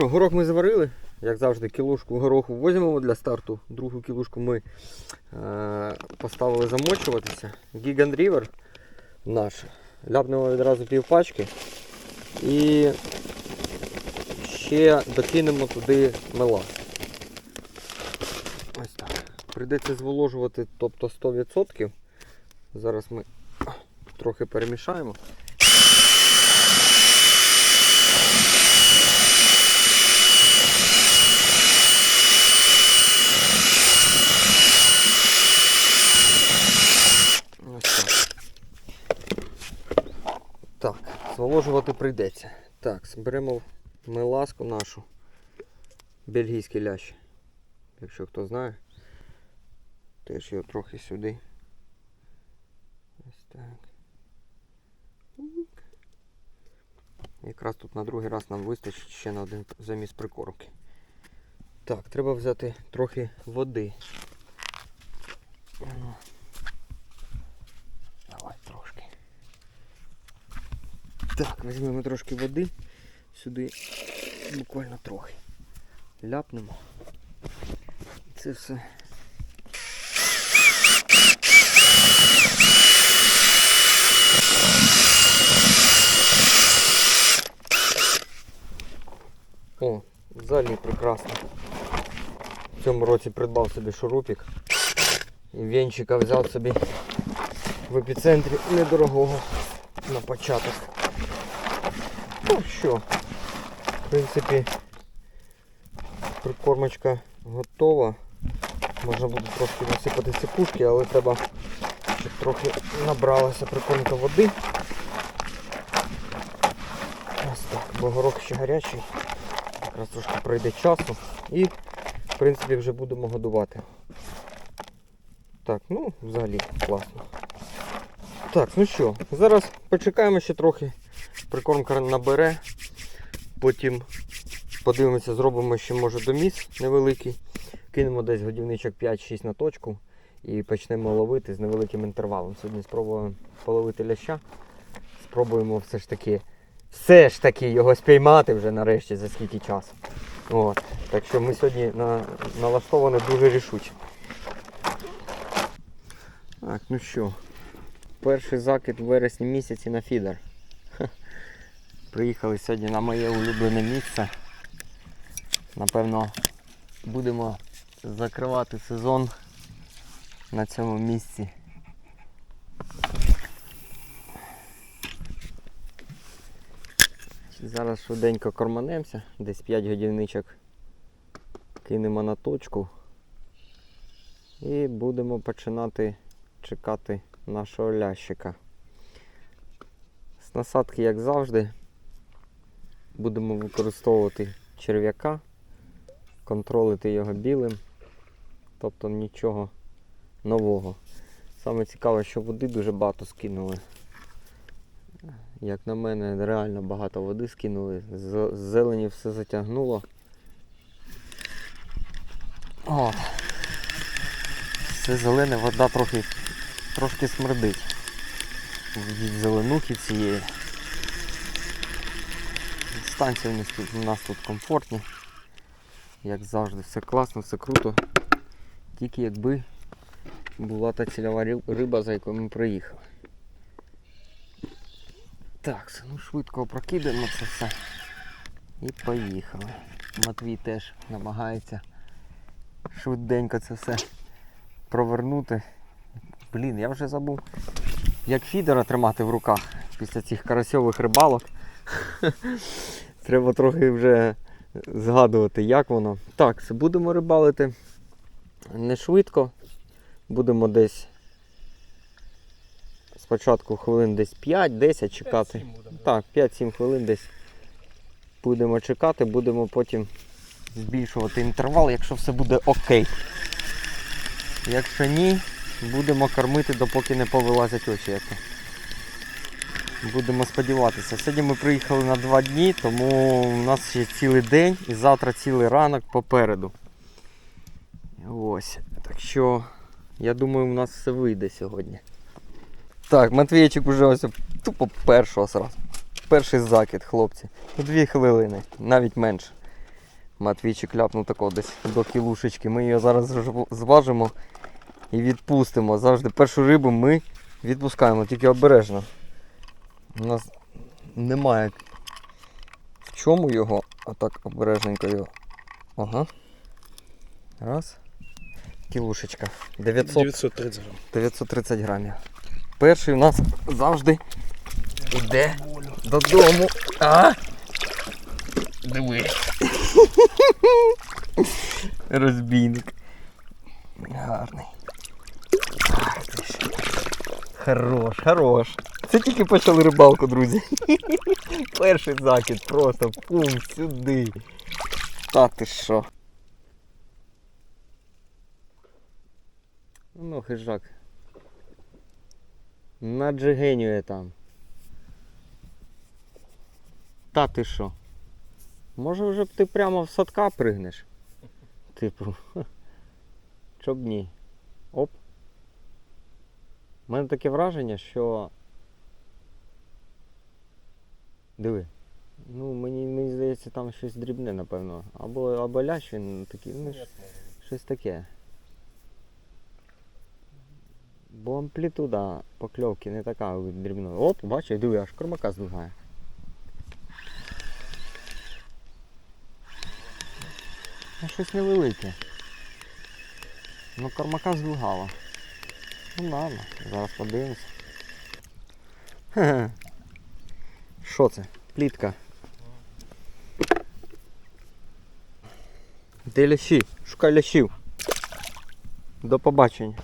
Що, горох ми зварили. Як завжди, кілушку гороху возьмемо для старту. Другу кілушку ми е- поставили замочуватися. Гігант Рівер наш. Ляпнемо відразу пів пачки. І ще докинемо туди мела. Ось так. Прийдеться зволожувати, тобто 100%. Зараз ми трохи перемішаємо. Ось так. Так, зволожувати прийдеться. Так, беремо меласку нашу. Бельгійський лящ. Якщо хто знає. Теж його трохи сюди. Ось так. Якраз тут на другий раз нам вистачить ще на один заміс прикормки. Так, треба взяти трохи води. Ну. Давай трошки. Так, візьмемо трошки води. Сюди буквально трохи. Ляпнемо. Це все. О, взагалі прекрасно. В цьому році придбав собі шурупік. І венчика взяв собі в епіцентрі недорогого на початок. Ну що, в принципі, прикормочка готова. Можна буде трошки насипати ципушки, але треба, щоб трохи набралася прикормка води. Ось так, бо горох ще гарячий. Якраз трошки пройде часу і в принципі вже будемо годувати. Так, ну взагалі класно. Так, ну що, зараз почекаємо ще трохи. Прикормка набере. Потім подивимося, зробимо ще може доміс невеликий. Кинемо десь годівничок 5-6 на точку і почнемо ловити з невеликим інтервалом. Сьогодні спробуємо половити ляща. Спробуємо все ж таки все ж таки його спіймати вже нарешті за скільки часу. От. Так що ми сьогодні на, налаштовані дуже рішуче. Так, ну що, перший закид в вересні місяці на фідер. Ха. Приїхали сьогодні на моє улюблене місце. Напевно, будемо закривати сезон на цьому місці. Зараз швиденько корманемося, десь 5 годівничок кинемо на точку і будемо починати чекати нашого лящика. З насадки, як завжди, будемо використовувати черв'яка, контролити його білим, тобто нічого нового. Саме цікаве, що води дуже багато скинули. Як на мене, реально багато води скинули, з зелені все затягнуло. От. Все зелене, вода трохи трошки смердить. Від зеленухи цієї. Станція у нас тут, у нас тут комфортні. Як завжди, все класно, все круто. Тільки якби була та цільова риба, за якою ми приїхали. Так, ну швидко прокидаємо це все. І поїхали. Матвій теж намагається швиденько це все провернути. Блін, я вже забув, як фідера тримати в руках після цих карасьових рибалок. Треба трохи вже згадувати, як воно. Так, будемо рибалити не швидко. Будемо десь спочатку хвилин десь 5-10 чекати. Так, 5-7 хвилин десь будемо чекати, будемо потім збільшувати інтервал, якщо все буде окей. Якщо ні, будемо кормити, допоки не повилазять очі. Будемо сподіватися. Сьогодні ми приїхали на 2 дні, тому у нас ще цілий день і завтра цілий ранок попереду. Ось. Так що, я думаю, у нас все вийде сьогодні. Так, Матвійчик уже ось тупо першого сразу. Перший закид, хлопці. Ну, Дві хвилини, навіть менше. Матвійчик ляпнув такого десь до кілушечки. Ми її зараз зважимо і відпустимо. Завжди першу рибу ми відпускаємо, тільки обережно. У нас немає в чому його, а так обережненько його. Ага. Раз. Кілушечка. 900 930 грам. 930 грамів. Перший у нас завжди йде додому. А? Диви. Розбійник. Гарний. Ах ти ж. Хорош, хорош. Це тільки почали рибалку, друзі. Перший закид просто пум сюди. Та ти що? Ну, хижак. Наджигенює там. Та ти що? Може вже б ти прямо в садка пригнеш? Типу. Чоб ні. Оп. У мене таке враження, що. Диви. Ну, мені, мені здається, там щось дрібне, напевно. Або, або лящ він такий, ну, щось таке. Бо амплітуда покльовки не така дрібна. Оп, бачиш, диви, аж кормака здвигає. Ну, щось невелике. Ну, кормака здвигало. Ну ладно, зараз подивимося. Що це? Плітка. Де лящі? Шукай лящів. До побачення.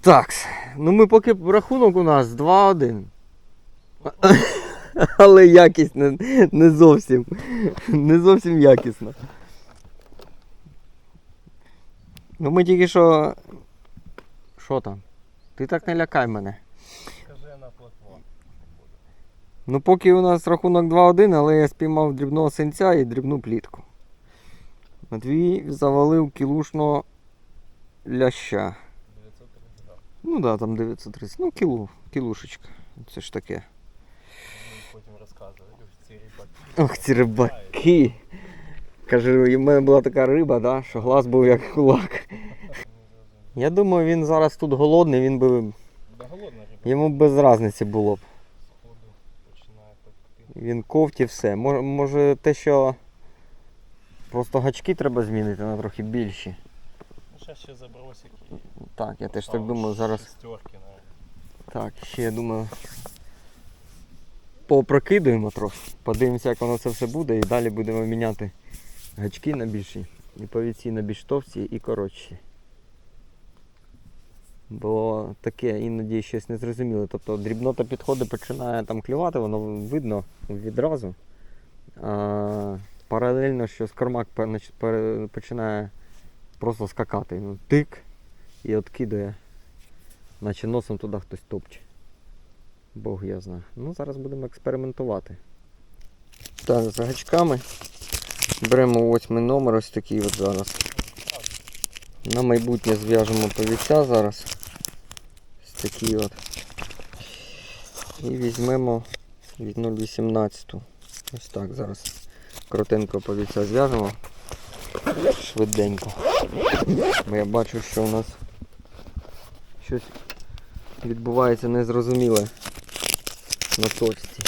Так, ну ми поки рахунок у нас 2-1. Але якість не, не зовсім. Не зовсім якісна. Ну ми тільки що. Що там? Ти так не лякай мене. На платформу. Ну поки у нас рахунок 2-1, але я спіймав дрібного синця і дрібну плітку. Матвій завалив кілушного ляща. 930 грам. Ну да, там 930. Ну, кілу, кілушечка. Це ж таке. Потім розказують ці рибаки. Ох, ці рибаки. Кажу, і в мене була така риба, да, що глаз був як кулак. Я думаю, він зараз тут голодний, він би. Да голодна риба. Йому без різниці було б. Він ковті все. Може, може те, що просто гачки треба змінити на трохи більші. Ну, зараз ще забросик і... Так, я теж так думаю, зараз. Шестерки. Так, ще я думаю. Попрокидуємо трохи. Подивимося, як воно це все буде, і далі будемо міняти гачки на більші, і повіці на більш товсті і коротші. Бо таке іноді щось незрозуміле. Тобто дрібнота підходить, починає там клювати, воно видно відразу. А паралельно, що пере- починає просто скакати. Ну, тик і откидує наче носом туди хтось топче. Бог я знаю. Ну, зараз будемо експериментувати. Так, з гачками. Беремо восьмий номер, ось такий от зараз. На майбутнє зв'яжемо повіця зараз. Такий от. І візьмемо від 0,18. Ось так зараз. Коротенько повіця зв'яжемо. Швиденько. Бо я бачу, що у нас щось відбувається незрозуміле на точці.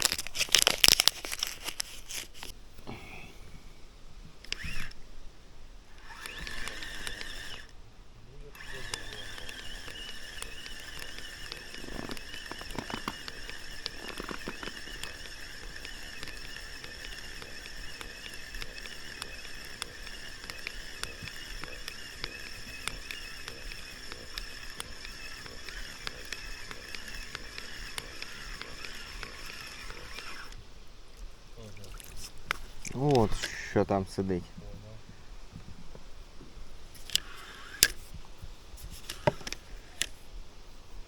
От що там сидить.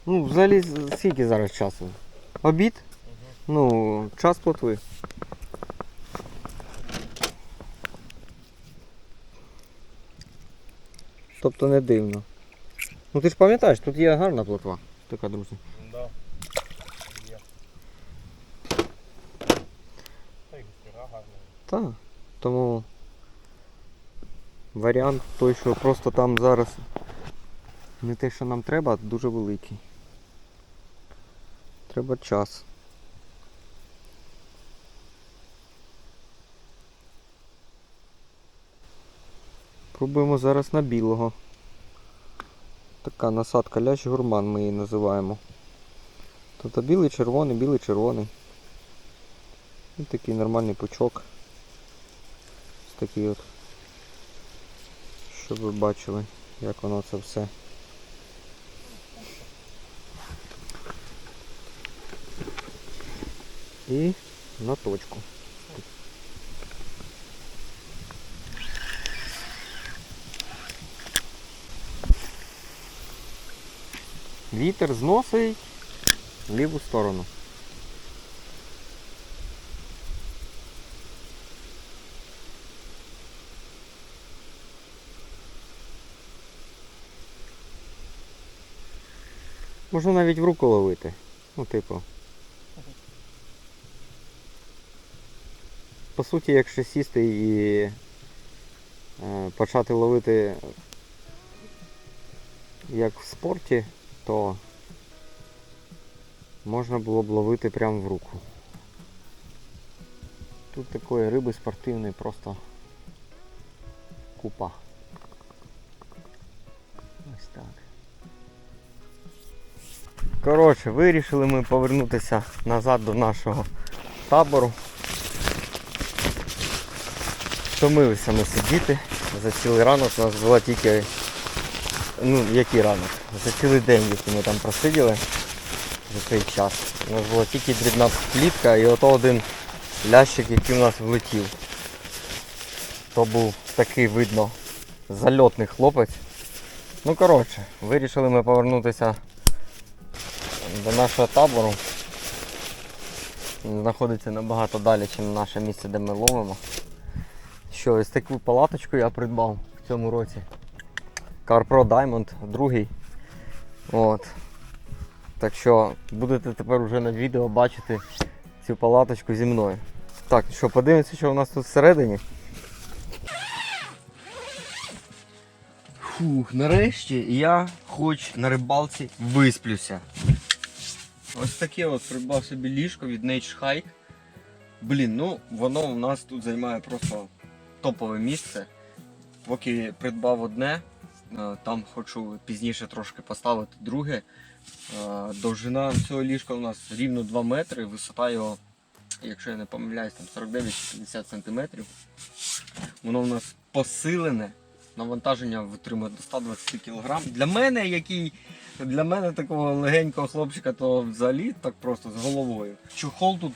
Ну, взагалі, скільки зараз часу? Обід? Ну, час плотви. Тобто не дивно. Ну ти ж пам'ятаєш, тут є гарна плотва. Така, друзі. Да. Є. Та й гарна. Так. Тому варіант той, що просто там зараз не те, що нам треба, дуже великий. Треба час. Пробуємо зараз на білого. Така насадка лящ гурман ми її називаємо. Тобто білий червоний, білий червоний. І такий нормальний пучок. Такий от. Щоб ви бачили, як воно це все. І на точку. Вітер зносить в ліву сторону. Можна навіть в руку ловити. Ну, типу. По суті, якщо сісти і е, почати ловити як в спорті, то можна було б ловити прямо в руку. Тут такої риби спортивної просто купа. Ось так. Коротше, вирішили ми повернутися назад до нашого табору. Втомилися ми сидіти. За цілий ранок у нас була тільки. Ну, який ранок? За цілий день, який ми там просиділи за цей час. У нас була тільки дрібна плітка і ото один лящик, який у нас влетів. То був такий видно зальотний хлопець. Ну коротше, вирішили ми повернутися до нашого табору. Він знаходиться набагато далі, ніж наше місце, де ми ловимо. Що, ось таку палаточку я придбав в цьому році. CarPro Diamond, другий. От. Так що будете тепер вже на відео бачити цю палаточку зі мною. Так, що, подивимося, що у нас тут всередині. Фух, нарешті я хоч на рибалці висплюся. Ось таке от придбав собі ліжко від Nage Hike. Блін, ну воно у нас тут займає просто топове місце. Поки придбав одне, е, там хочу пізніше трошки поставити друге. Е, Довжина цього ліжка у нас рівно 2 метри, висота його, якщо я не помиляюсь, там 49-50 см. Воно у нас посилене, навантаження витримує до 120 кг. Для мене, який для мене такого легенького хлопчика, то взагалі так просто з головою. Чохол тут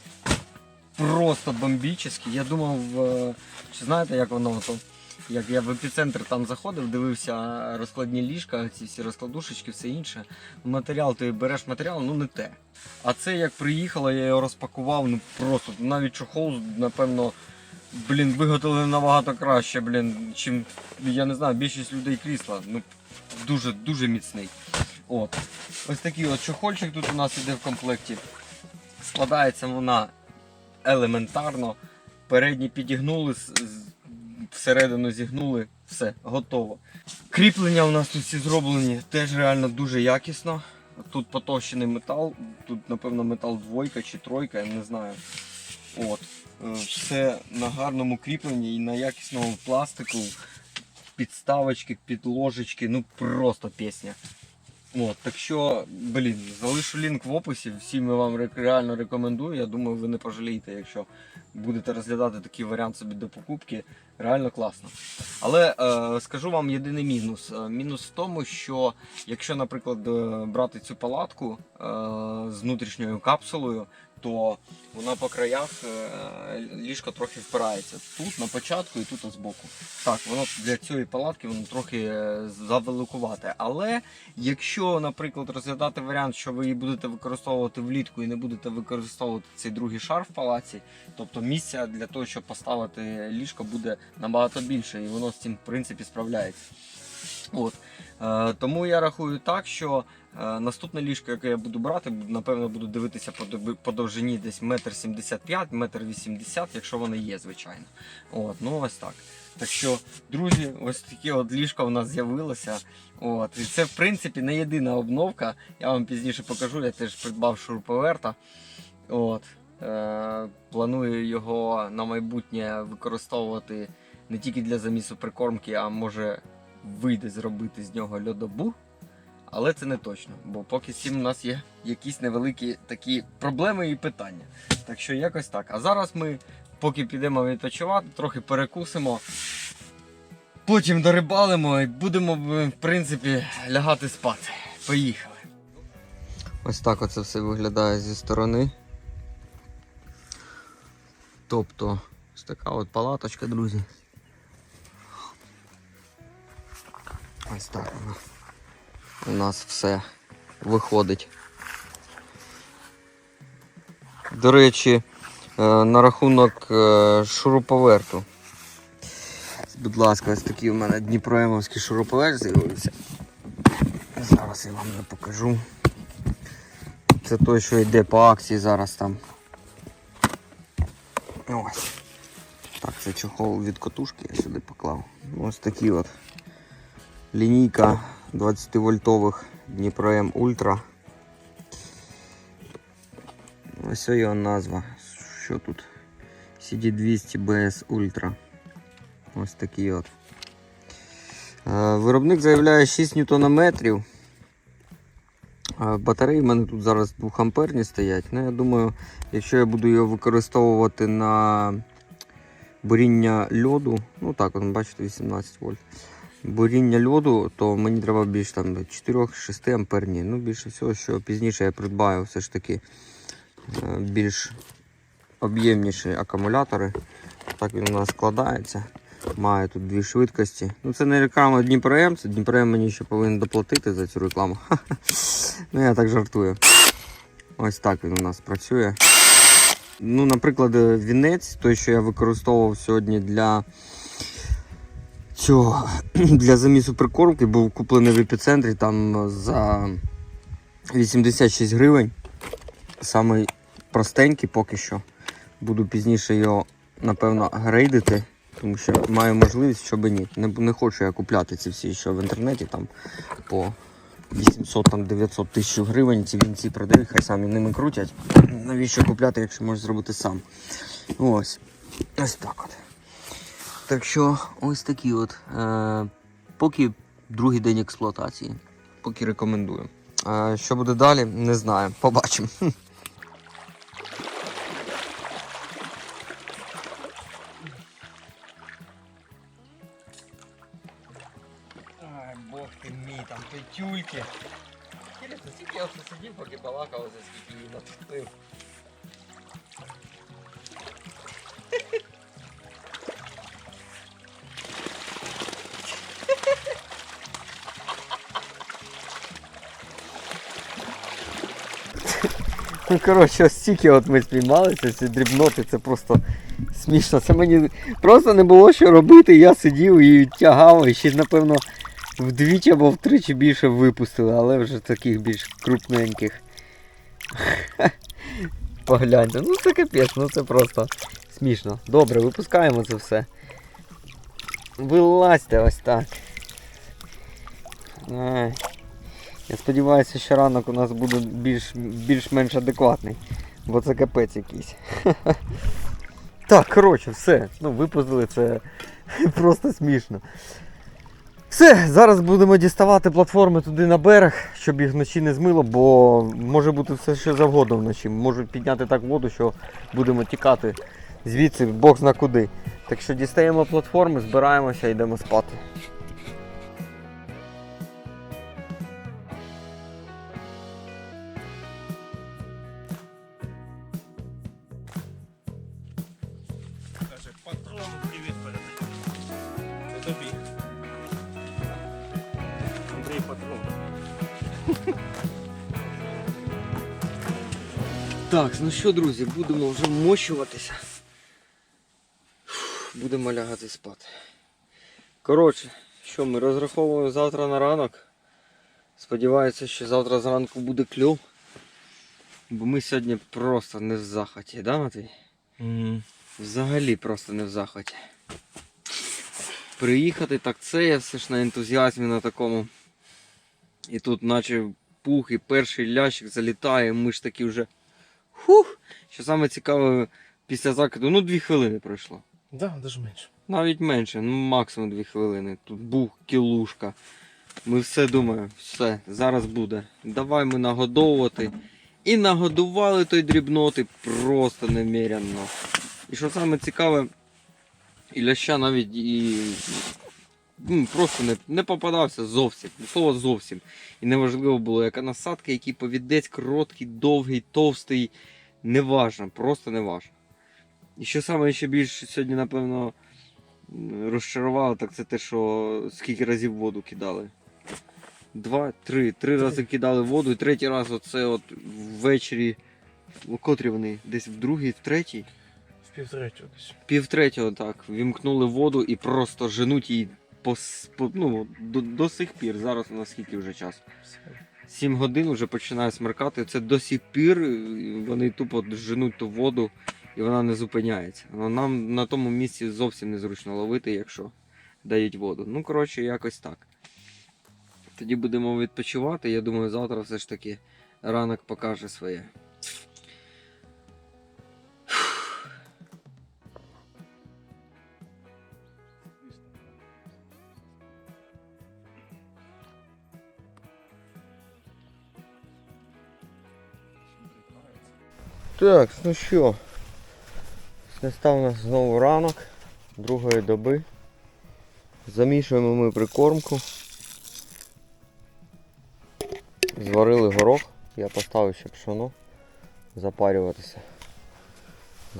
просто бомбічний. Я думав, е, чи знаєте, як воно то. Як я в епіцентр там заходив, дивився розкладні ліжка, ці всі розкладушечки, все інше. Матеріал, ти береш матеріал, ну не те. А це як приїхало, я його розпакував, ну просто навіть чохол, напевно, блін, виготовили набагато краще, блін, чим, я не знаю, більшість людей крісла. Ну, дуже, дуже міцний. От. Ось такий от чохольчик тут у нас іде в комплекті. Складається вона елементарно. Передні підігнули, всередину зігнули, все, готово. Кріплення у нас тут всі зроблені теж реально дуже якісно. Тут потовщений метал, тут, напевно, метал двойка чи тройка, я не знаю. От. Е, Все на гарному кріпленні і на якісному пластику. Підставочки, підложечки, ну просто пісня. От, так що, блін, залишу лінк в описі. Всім я вам реально рекомендую. Я думаю, ви не пожалієте, якщо будете розглядати такий варіант собі до покупки. Реально класно. Але е, скажу вам єдиний мінус. Е, мінус в тому, що якщо, наприклад, е, брати цю палатку е, з внутрішньою капсулою, то вона по краях е, ліжко трохи впирається. Тут на початку і тут збоку. Так, воно для цієї палатки воно трохи е, завеликувате. Але якщо, наприклад, розглядати варіант, що ви її будете використовувати влітку і не будете використовувати цей другий шар в палаці, тобто місця для того, щоб поставити ліжко, буде набагато більше, і воно з цим в принципі справляється. От. Е, тому я рахую так, що е, наступне ліжко, яке я буду брати, напевно, буду дивитися по, по довжині десь метр сімдесят п'ять, метр вісімдесят, якщо вони є, звичайно. От, ну ось так. Так що, друзі, ось таке от ліжко у нас з'явилося. От. І це, в принципі, не єдина обновка. Я вам пізніше покажу, я теж придбав шуруповерта. От. Е, планую його на майбутнє використовувати не тільки для замісу прикормки, а може вийде зробити з нього льодобу. Але це не точно, бо поки з цим у нас є якісь невеликі такі проблеми і питання. Так що якось так. А зараз ми, поки підемо відпочивати, трохи перекусимо. Потім дорибалимо і будемо, в принципі, лягати спати. Поїхали. Ось так оце все виглядає зі сторони. Тобто, ось така от палаточка, друзі. Ось так воно. У нас все виходить. До речі, е, на рахунок е, шуруповерту. Будь ласка, ось такий у мене Дніпроемовський шуруповерт з'явився. Зараз я вам не покажу. Це той, що йде по акції зараз там. Ось. Так, це чохол від котушки я сюди поклав. Ось такі от. Лінійка 20 вольтових Дніпро М Ультра. Ось його назва. Що тут? CD200 BS Ultra. Ось такий от. Е, Виробник заявляє 6 ньютонометрів. Е, Батареї в мене тут зараз 2 амперні стоять. Ну, я думаю, якщо я буду його використовувати на буріння льоду, ну так, от, бачите, 18 вольт. Буріння льоду, то мені треба більш там 4-6 амперні. Ну, більше всього, що пізніше я придбаю все ж таки е, більш об'ємніші акумулятори. Так він у нас складається. Має тут дві швидкості. Ну це не реклама Дніпром, це Дніпром мені ще повинен доплатити за цю рекламу. Ну я так жартую. Ось так він у нас працює. Ну, наприклад, е, вінець, той, що я використовував сьогодні для цього, для замісу прикормки, був куплений в епіцентрі там за 86 гривень. Самий простенький поки що. Буду пізніше його, напевно, грейдити, тому що маю можливість, щоб ні. Не, не хочу я купляти ці всі, що в інтернеті там по 800 там 900 тисяч гривень ці вінці продають, хай самі ними крутять. Навіщо купляти, якщо можеш зробити сам? Ось. Ось так от. Так що ось такі от. Е, поки другий день експлуатації. Поки рекомендую. Е, що буде далі, не знаю. Побачимо. Коротше, ось стільки от ми спіймалися, ці дрібноти, це просто смішно. Це мені просто не було що робити. Я сидів і тягав, і ще, напевно, вдвічі або втричі більше випустили, але вже таких більш крупненьких. Погляньте, ну це капець, ну це просто смішно. Добре, випускаємо це все. Вилазьте ось так. Ай. Я сподіваюся, що ранок у нас буде більш, більш-менш адекватний, бо це капець якийсь. Так, коротше, все. Ну, випустили це просто смішно. Все, зараз будемо діставати платформи туди на берег, щоб їх вночі не змило, бо може бути все що завгодно вночі. Можуть підняти так воду, що будемо тікати звідси, бог зна куди. Так що дістаємо платформи, збираємося і йдемо спати. Привіт передаю. Це тобі. Андрій патрон. Так, ну що, друзі, будемо вже вмощуватися. Будемо лягати спати. Коротше, Що, ми розраховуємо завтра на ранок. Сподіваюся, що завтра зранку буде кльов. Бо ми сьогодні просто не в захваті, да, Матвій? Взагалі просто не в захваті. Приїхати так це я все ж на ентузіазмі на такому. І тут наче пух і перший лящик залітає, ми ж такі вже. Хух! Що саме цікаве, після закиду, ну дві хвилини пройшло. Да, даже менше. Навіть менше, ну максимум дві хвилини. Тут бух, кілушка. Ми все думаємо, все, зараз буде. Давай ми нагодовувати. І нагодували той дрібноти просто неміряно. І що саме цікаве, і ляща навіть і ну, просто не, не попадався зовсім. Слово зовсім. І неважливо було, яка насадка, який повідець, короткий, довгий, товстий. Неважно, просто неважно. І що саме ще більше сьогодні, напевно, розчарувало, так це те, що скільки разів воду кидали. Два, три. Три рази кидали воду, і третій раз оце от ввечері. Котрі вони? Десь в другій, в третій? Півтретього десь. Пів третього так. Вімкнули воду і просто женуть її по, по, ну, до, до сих пір. Зараз у нас скільки вже час? 7 годин вже починає смеркати. Це до сих пір е, вони тупо женуть ту воду і вона не зупиняється. Ну, Нам на тому місці зовсім незручно ловити, якщо дають воду. Ну, коротше, якось так. Тоді будемо відпочивати. Я думаю, завтра все ж таки ранок покаже своє. Так, ну що, настав у нас знову ранок другої доби. Замішуємо ми прикормку. Зварили горох, я поставив ще пшоно запарюватися.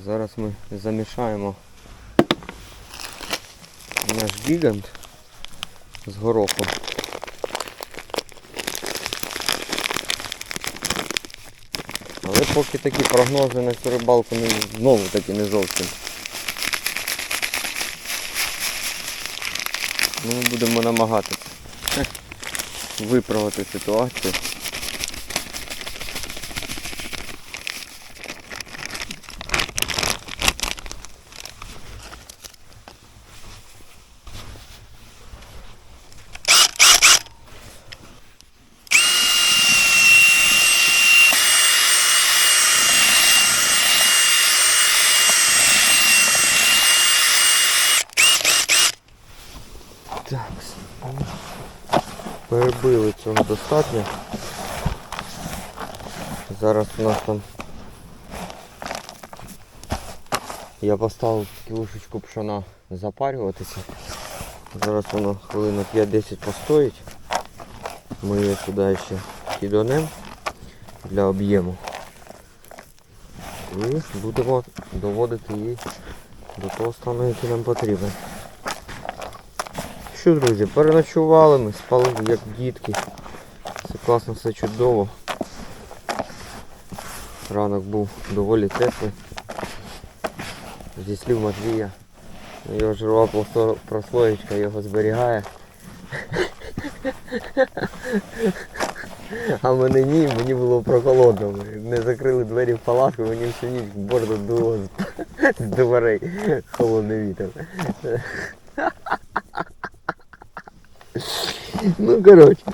Зараз ми замішаємо наш гігант з горохом. Але поки такі прогнози на цю рибалку не, знову таки не зовсім. Ну, ми будемо намагатися виправити ситуацію. Так, ну, перебили цього достатньо. Зараз у нас там я поставив кілушечку пшона запарюватися. Зараз воно хвилин 5-10 постоїть. Ми її сюди ще кидонем для об'єму. І будемо доводити її до того стану, який нам потрібен. Що, друзі, переночували ми, спали як дітки. Все класно, все чудово. Ранок був доволі теплий. Зі слів Матвія. Його жирова прослоєчка його зберігає. А мене ні, мені було прохолодно. Не закрили двері в палатку, мені всю ніч борду дуло з дверей. Холодний вітер. Ну, коротше,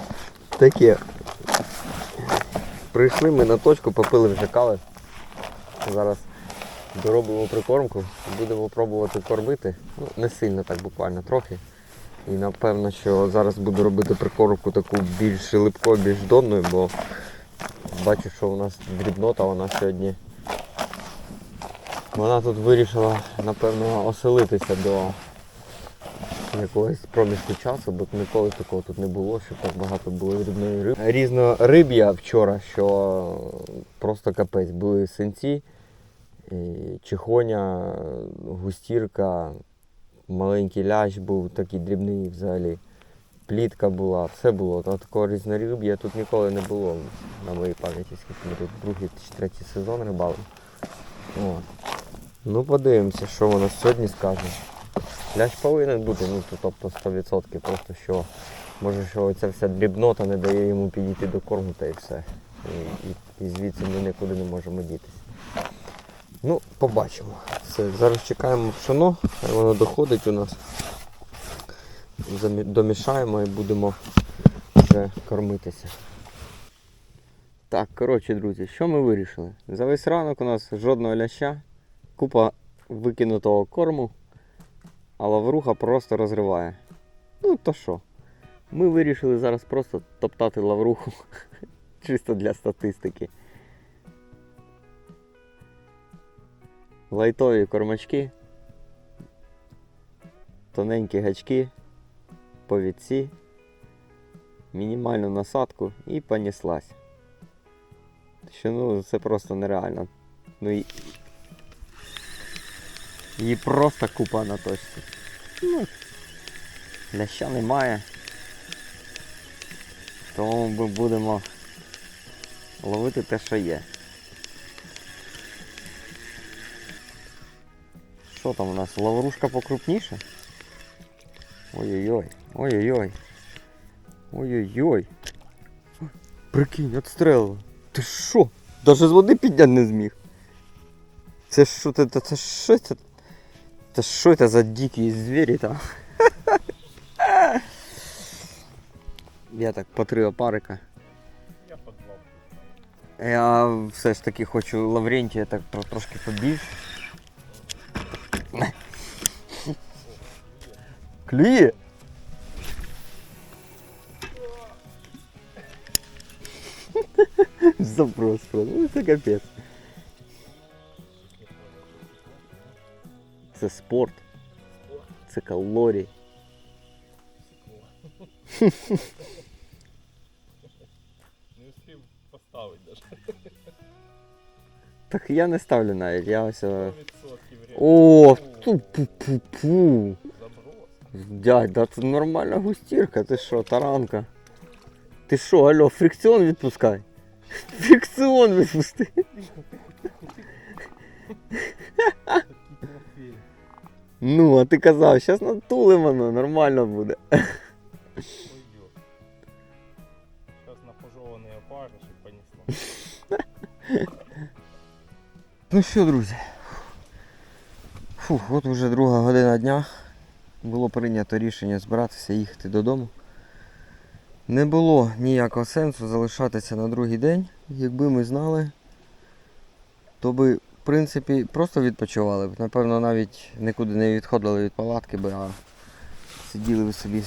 таке. Прийшли ми на точку, попили вже кави. Зараз доробимо прикормку, будемо пробувати кормити. Ну, не сильно так, буквально трохи. І напевно, що зараз буду робити прикормку таку більш липкою, більш донною, бо бачу, що у нас дрібнота, вона сьогодні. Вона тут вирішила, напевно, оселитися до якогось проміжку часу, бо ніколи такого тут не було, щоб так багато було рибної риби. Різно риб'я вчора, що просто капець. Були синці, чихоня, густірка, маленький лящ був такий дрібний взагалі. Плітка була, все було. Та такого різнориб'я тут ніколи не було на моїй пам'яті, скільки ми тут другий чи третій сезон рибали. От. Ну подивимося, що вона сьогодні скаже. Лящ повинен бути, ну то, тобто 100%, просто що може, що ця вся дрібнота не дає йому підійти до корму та і все. І, і, і звідси ми нікуди не можемо дітись. Ну, побачимо. Все, зараз чекаємо пшено, хай воно доходить у нас. Домішаємо і будемо вже кормитися. Так, коротше, друзі, що ми вирішили? За весь ранок у нас жодного ляща, купа викинутого корму, а лавруха просто розриває. Ну то що? Ми вирішили зараз просто топтати лавруху чисто для статистики. Лайтові кормачки, тоненькі гачки, повідці, мінімальну насадку і поніслась. Що ну це просто нереально. Ну і. Її просто купа на точці. Ну, ляща немає. Тому ми будемо ловити те, що є. Що там у нас? Лаврушка покрупніша? Ой-ой-ой. Ой-ой-ой. Ой-ой-ой. Прикинь, отстрелила. Ти що? Даже з води підняти не зміг. Це що це, це, що це? Це що це за дикі звірі там? Я так по три опарика. Я по два. Я все ж таки хочу Лаврентія так тро- трошки побільше. Клює? Запрос просто. Ну це капець. Це спорт. Це калорії. Не успів поставити даже. Так я не ставлю навіть, я ось. е, 100% О, ту-пу-пу-пу. Заброс. Дядь, да це нормальна густірка, ти що, таранка? Ти що, алло, фрикціон відпускай. Фрикціон відпусти. Ну, а ти казав, зараз натулим воно, нормально буде. Сейчас на пожеванный опарыш и понесло. Ну що, друзі. Фух, от вже друга година дня. Було прийнято рішення збиратися і їхати додому. Не було ніякого сенсу залишатися на другий день. Якби ми знали, то би, принципі, просто відпочивали. Напевно, навіть нікуди не відходили від палатки а сиділи б собі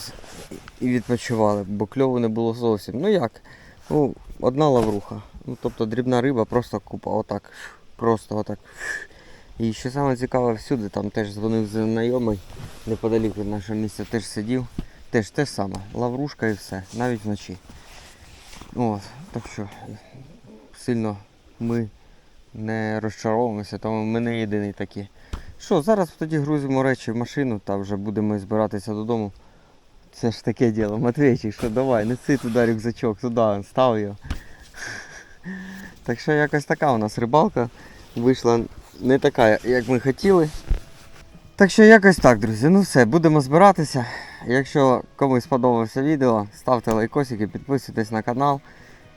і відпочивали, бо кльову не було зовсім. Ну як? Ну, одна лавруха. Ну, тобто дрібна риба, просто купа, отак. Просто отак. І що саме цікаве всюди, там теж дзвонив знайомий, неподалік від нашого місця теж сидів. Теж те саме, лаврушка і все, навіть вночі. От, так що сильно ми не розчаровуємося, тому ми не єдиний такі. Що, зараз тоді грузимо речі в машину та вже будемо збиратися додому. Це ж таке діло, Матвійчик, що давай, неси туди рюкзачок, туди, став його. Так що якось така у нас рибалка вийшла не така, як ми хотіли. Так що якось так, друзі. Ну все, будемо збиратися. Якщо комусь сподобалося відео, ставте лайкосики, підписуйтесь на канал.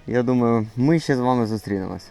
Я думаю, ми ще з вами зустрінемось.